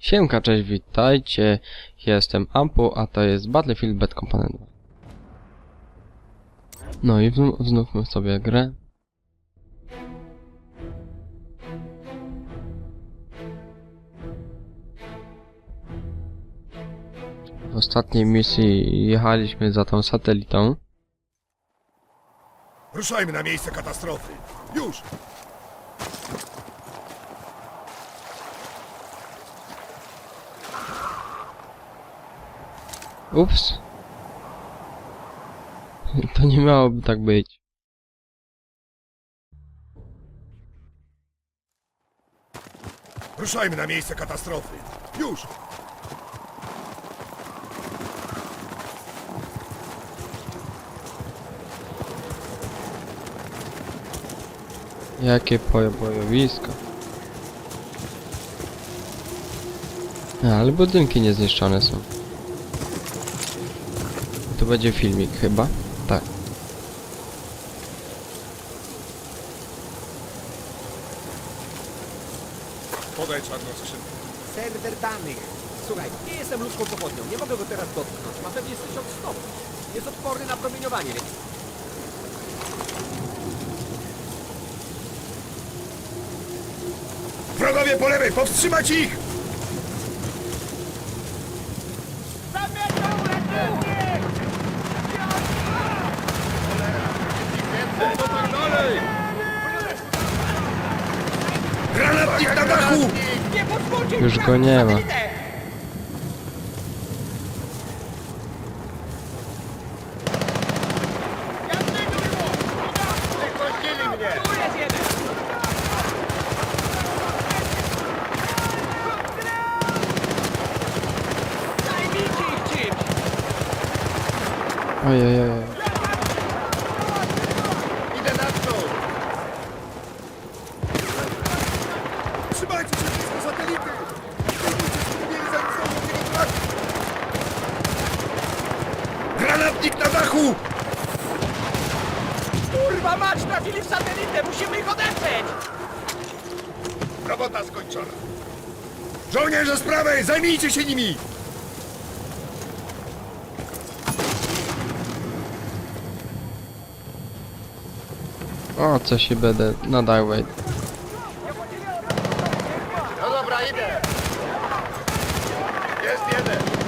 Siemka, cześć, witajcie. Jestem Ampu, a to jest Battlefield Bad Company 2. No i znów, znówmy sobie grę. W ostatniej misji jechaliśmy za tą satelitą. Ruszajmy na miejsce katastrofy. Już! Ups. To nie miałoby tak być. Ruszajmy na miejsce katastrofy. Już! Jakie bojowisko. A, ale budynki niezniszczone są. Będzie filmik chyba. Tak. Podaj czarną skrzynkę. Serwer danych. Słuchaj, nie jestem ludzką pochodnią, nie mogę go teraz dotknąć. Ma pewnie z 1000 stopni. Jest odporny na promieniowanie, więc... Wrogowie po lewej, powstrzymać ich! Granatnik na dachu! Nie podskoczył! Już go nie ma. Tu jest jeden! Zajmijcie ich czymś! Ojej, ojej. Idę na to! Trzymajcie się blisko satelity! Zdejmujcie skupienie zanim znowu do niego trafi! Dachu! Kurwa mać, trafili w satelitę! Musimy ich odeprzeć! Robota skończona. Żołnierze z prawej, zajmijcie się nimi! O, co się będę nadał. No dobra, idę. Jest jeden.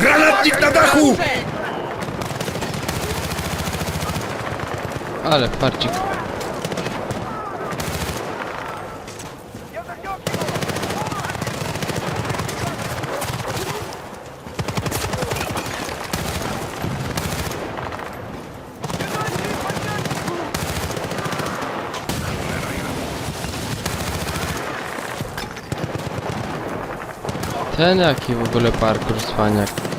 Granatnik na dachu! Ale farcik. Ten jaki w ogóle parkour cwaniak.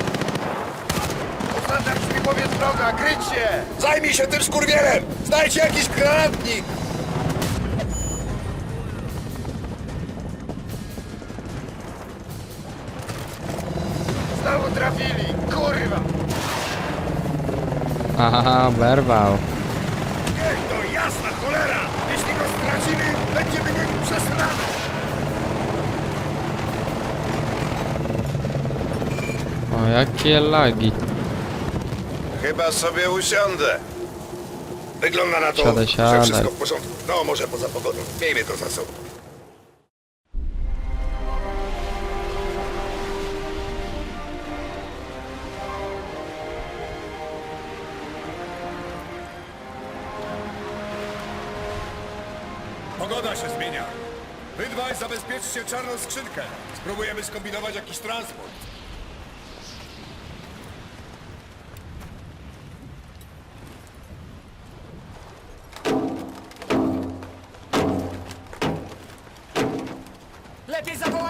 Kryć się! Zajmij się tym skurwielem! Znajdźcie jakiś granatnik! Znowu trafili, kurwa! Aha, berwał. Niech to jasna cholera! Jeśli go stracimy, będziemy mieli przesrane! O, jakie lagi. Chyba sobie usiądę. Wygląda na to, Siadaj, siadaj. że wszystko w porządku. No, może poza pogodą. Miejmy to za sobą. Pogoda się zmienia. Wy dwaj zabezpieczcie czarną skrzynkę. Spróbujemy skombinować jakiś transport.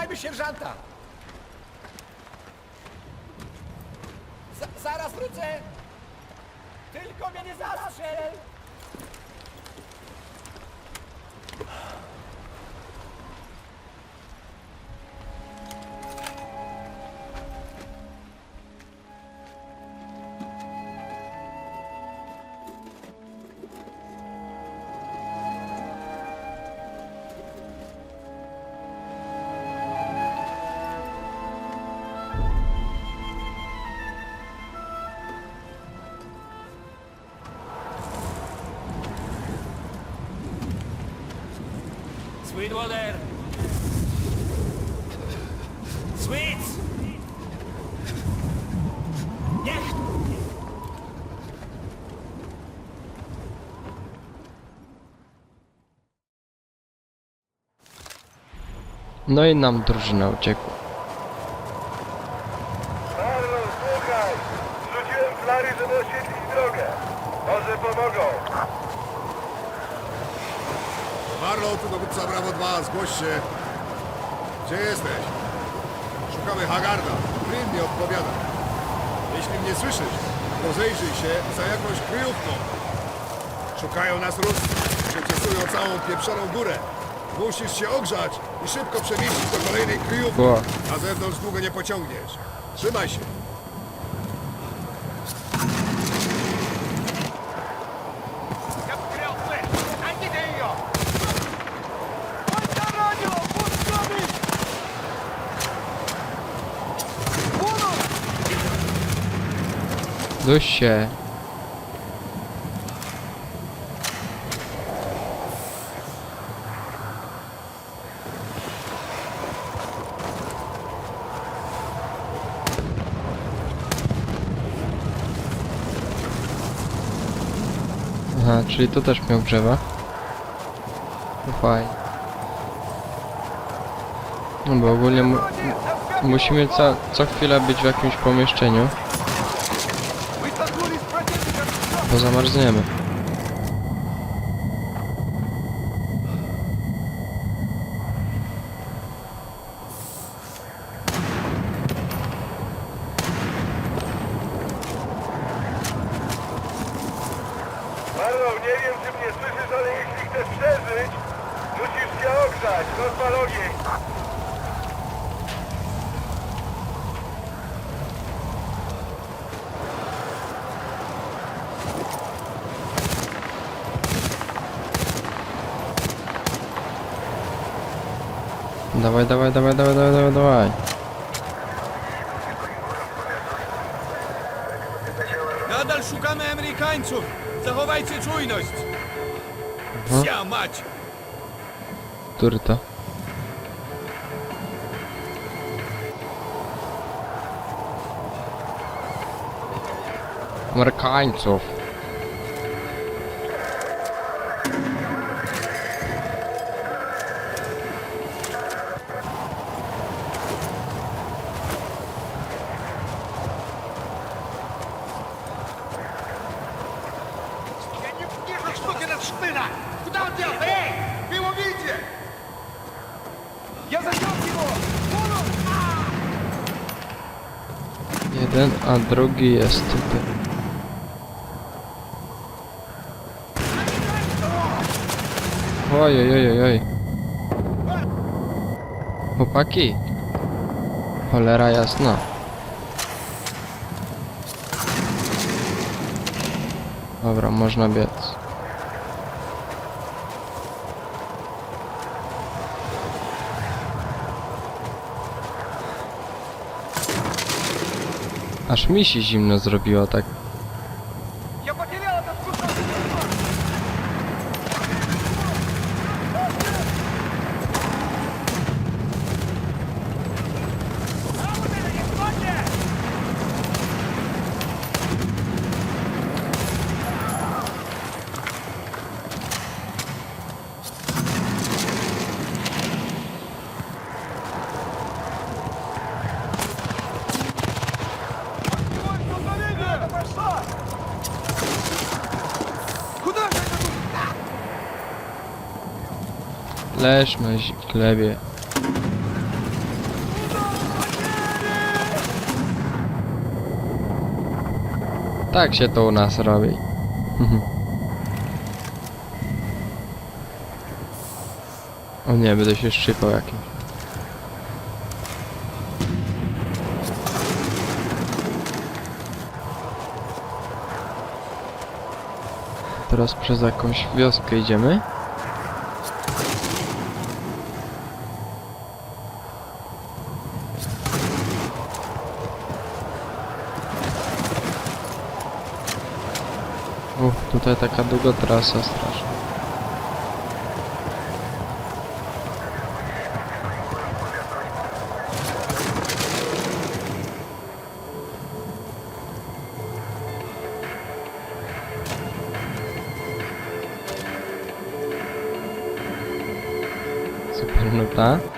Zawołajmy sierżanta! Z zaraz wrócę! Tylko mnie nie zastrzel! Sweetwater! Sweets! Nie! No i nam drużyna uciekła. Marlow, tu dowódca Bravo 2, zgłoś się. Gdzie jesteś? Szukamy Hagarda. Green nie odpowiada. Jeśli mnie słyszysz, rozejrzyj się za jakąś kryjówką. Szukają nas Ruscy. Przeciesują całą pieprzoną górę. Musisz się ogrzać i szybko przemieścić do kolejnej kryjówki. Na zewnątrz długo nie pociągniesz. Trzymaj się. Się. Aha, czyli to też miał drzewa. No fajnie. No bo ogólnie mu musimy co, co chwilę być w jakimś pomieszczeniu. Bo zamarzniemy. Marlon, nie wiem, czy mnie słyszysz, ale jeśli chcesz przeżyć, musisz się ogrzać. Rozpal. Dawaj, dawaj, dawaj, dawaj, dawaj, dawaj, dawaj. Nadal szukamy Amerykańców! Zachowajcie czujność! Mhm. Ja mać! Który to? Amerykańców. A drugi jest tutaj. Oj, oj, oj, oj. Chłopaki. Cholera jasna. Dobra, można biec. Aż mi się zimno zrobiło tak. Leż na zi- glebie. Tak się to u nas robi. Mhm. o nie, będę się szczypał jakimś. Teraz przez jakąś wioskę idziemy. to taka długa trasa straszna. Super nuta.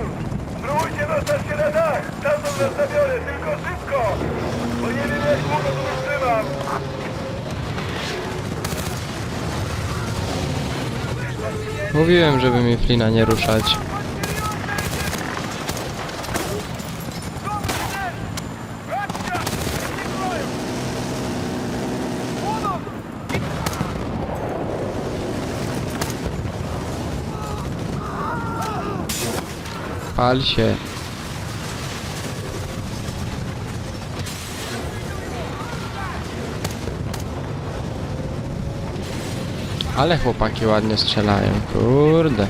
Się na dach. Tam was zabiorę, tylko szybko. Bo nie wiem jak długo tu wytrzymam. Mówiłem, żeby mi Flina nie ruszać. Pal się. Ale chłopaki ładnie strzelają, kurde.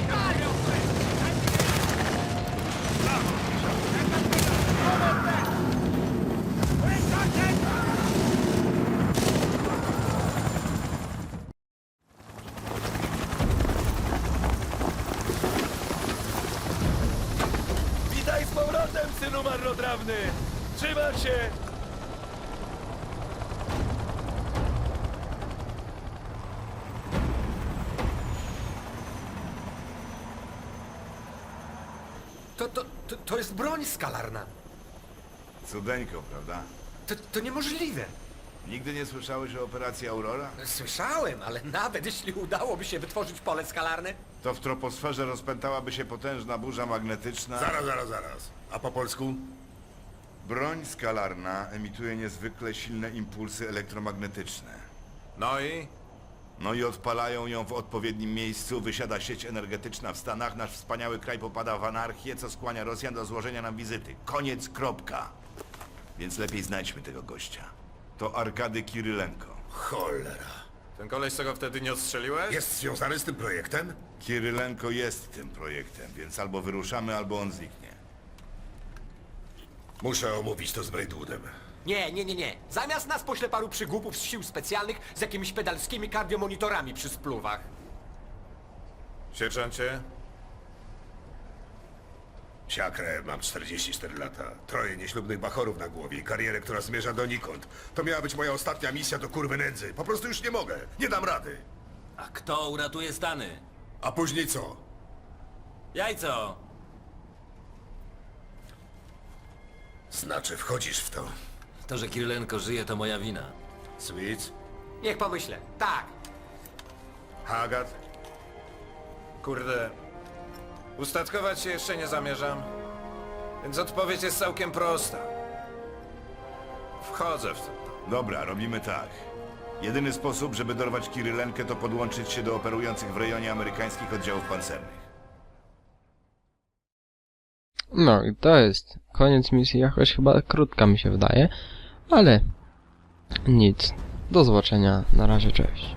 Witaj z powrotem, synu marnotrawny! Trzymaj się! To, to, to, to jest broń skalarna. Cudeńko, prawda? To, to niemożliwe. Nigdy nie słyszałeś o operacji Aurora? Słyszałem, ale nawet jeśli udałoby się wytworzyć pole skalarne, To w troposferze rozpętałaby się potężna burza magnetyczna. Zaraz, zaraz, zaraz. A po polsku? Broń skalarna emituje niezwykle silne impulsy elektromagnetyczne. No i? No i odpalają ją w odpowiednim miejscu, wysiada sieć energetyczna w Stanach, nasz wspaniały kraj popada w anarchię, co skłania Rosjan do złożenia nam wizyty. Koniec, kropka. Więc lepiej znajdźmy tego gościa. To Arkady Kirylenko. Cholera. Ten koleś, co go wtedy nie odstrzeliłeś? Jest związany z tym projektem? Kirylenko jest tym projektem, więc albo wyruszamy, albo on zniknie. Muszę omówić to z Braidwoodem. Nie, nie, nie, nie. Zamiast nas pośle paru przygłupów z sił specjalnych z jakimiś pedalskimi kardiomonitorami przy spluwach. Sierżancie? Siakrę, mam 44 lata. Troje nieślubnych bachorów na głowie i karierę, która zmierza donikąd. To miała być moja ostatnia misja do kurwy nędzy. Po prostu już nie mogę. Nie dam rady. A kto uratuje Stany? A później co? Jajco! Znaczy, wchodzisz w to. To, że Kirlenko żyje, to moja wina. Sweet? Niech pomyślę. Tak. Haggard? Kurde. Ustatkować się jeszcze nie zamierzam. Więc odpowiedź jest całkiem prosta. Wchodzę w to. Dobra, robimy tak. Jedyny sposób, żeby dorwać Kirylenkę, to podłączyć się do operujących w rejonie amerykańskich oddziałów pancernych. No i to jest koniec misji, jakoś chyba krótka mi się wydaje, ale nic. Do zobaczenia, na razie, cześć.